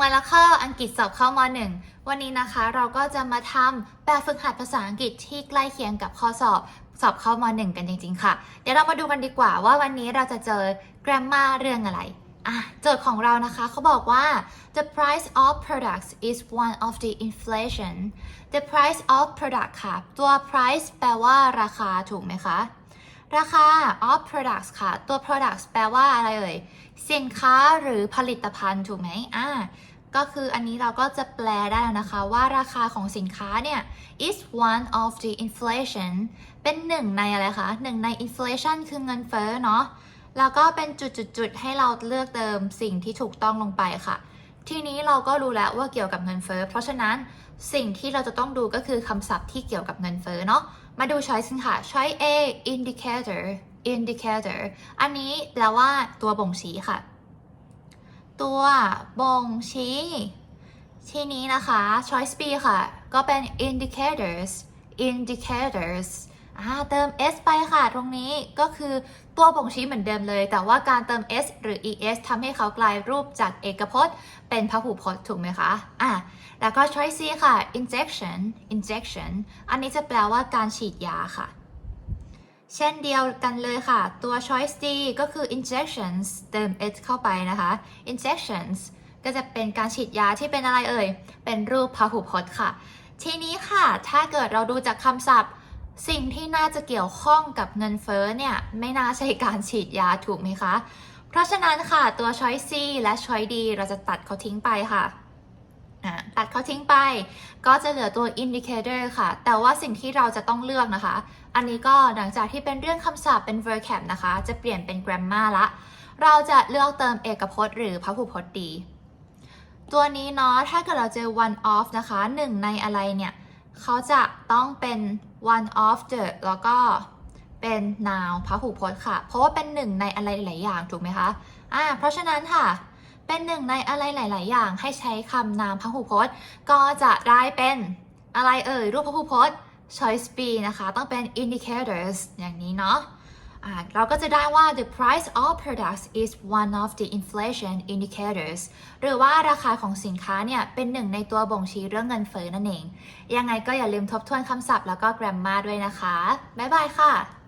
มาแล้วค่ะอังกฤษสอบเข้ามหนึ่งวันนี้นะคะเราก็จะมาทำแบบฝึกหัดภาษาอังกฤษที่ใกล้เคียงกับข้อสอบสอบเข้ามหนึ่งกันจริง ๆ ค่ะ เดี๋ยวเรามาดูกันดีกว่าว่าวันนี้เราจะเจอ grammar เรื่องอะไรอะโจทย์ของเรานะคะเขาบอกว่า the price of products is one of the inflation the price of product ค่ะ ตัว price แปลว่าราคาถูกไหมคะ ราคา of products ค่ะ ตัว products แปลว่าอะไรเอ่ย สินค้าหรือผลิตภัณฑ์ถูกไหมอ่าก็คืออันนี้เราก็จะแปลได้แล้วนะคะว่าราคาของสินค้าเนี่ย is one of the inflation เป็นหนึ่งในอะไรคะหนึ่งใน inflation คือเงินเฟ้อเนาะ แล้วก็เป็นจุดๆๆให้เราเลือกเติมสิ่งที่ถูกต้องลงไปค่ะ ทีนี้เราก็รู้แล้วว่าเกี่ยวกับเงินเฟ้อ เพราะฉะนั้นสิ่งที่เราจะต้องดูก็คือคำศัพท์ที่เกี่ยวกับเงินเฟ้อเนาะ มาดู choice กันค่ะ choice A indicator indicator อันนี้แปลว่าตัวบ่งชี้ค่ะ ตัวบ่งชี้ ทีนี้นะคะ choice B ค่ะ ก็เป็น indicators indicators เติม s ไปค่ะ ตรงนี้ก็คือตัวบ่งชี้เหมือนเดิมเลย แต่ว่าการเติม s หรือ es ทำให้เขากลายรูปจากเอกพจน์ เป็นพหูพจน์ถูกไหมคะอะแล้วก็ choice C ค่ะ injection injection อันนี้จะแปลว่าการฉีดยาค่ะ เช่นเดียวกันเลยค่ะ ตัว choice D ก็คือ injections เติม s เข้าไปนะคะ injections ก็จะเป็นการฉีดยาที่เป็นอะไรเอ่ย เป็นรูปพหูพจน์ค่ะ ทีนี้ค่ะ ถ้าเกิดเราดูจากคำศัพท์ สิ่งที่น่าจะเกี่ยวข้องกับเงินเฟ้อเนี่ยไม่น่าใช่การฉีดยาถูกไหมคะ เพราะฉะนั้นค่ะตัว choice C และ choice D เราจะตัดเขาทิ้งไปค่ะตัดเขาทิ้งไป ก็จะเหลือตัว indicator ค่ะ แต่ว่าสิ่งที่เราจะต้องเลือกนะคะ อันนี้ก็หลังจากที่เป็นเรื่องคำศัพท์เป็น vocab นะคะ จะเปลี่ยนเป็น grammar ละ เราจะเลือกเติมเอกพจน์หรือพหูพจน์ดี ตัวนี้เนาะ ถ้าเกิดเราเจอ one of นะคะหนึ่งในอะไรเนี่ย เขาจะต้องเป็น one of the แล้วก็เป็น noun พหูพจน์ค่ะ เพราะว่าเป็นหนึ่งในอะไรหลายอย่างถูกไหมคะอ่าเพราะฉะนั้นค่ะเป็นหนึ่งในอะไรหลาย ๆ อย่างให้ใช้คำนามพหูพจน์ ก็จะได้เป็นอะไรเอ่ยรูปพหูพจน์ choice B นะคะ ต้องเป็น indicators อย่างนี้เนาะ เราก็จะได้ว่า the price of products is one of the inflation indicators หรือว่าราคาของสินค้าเนี่ย เป็นหนึ่งในตัวบ่งชี้เรื่องเงินเฟ้อนั่นเอง ยังไงก็อย่าลืมทบทวนคำศัพท์แล้วก็ grammar ด้วยนะคะ บ๊ายบายค่ะ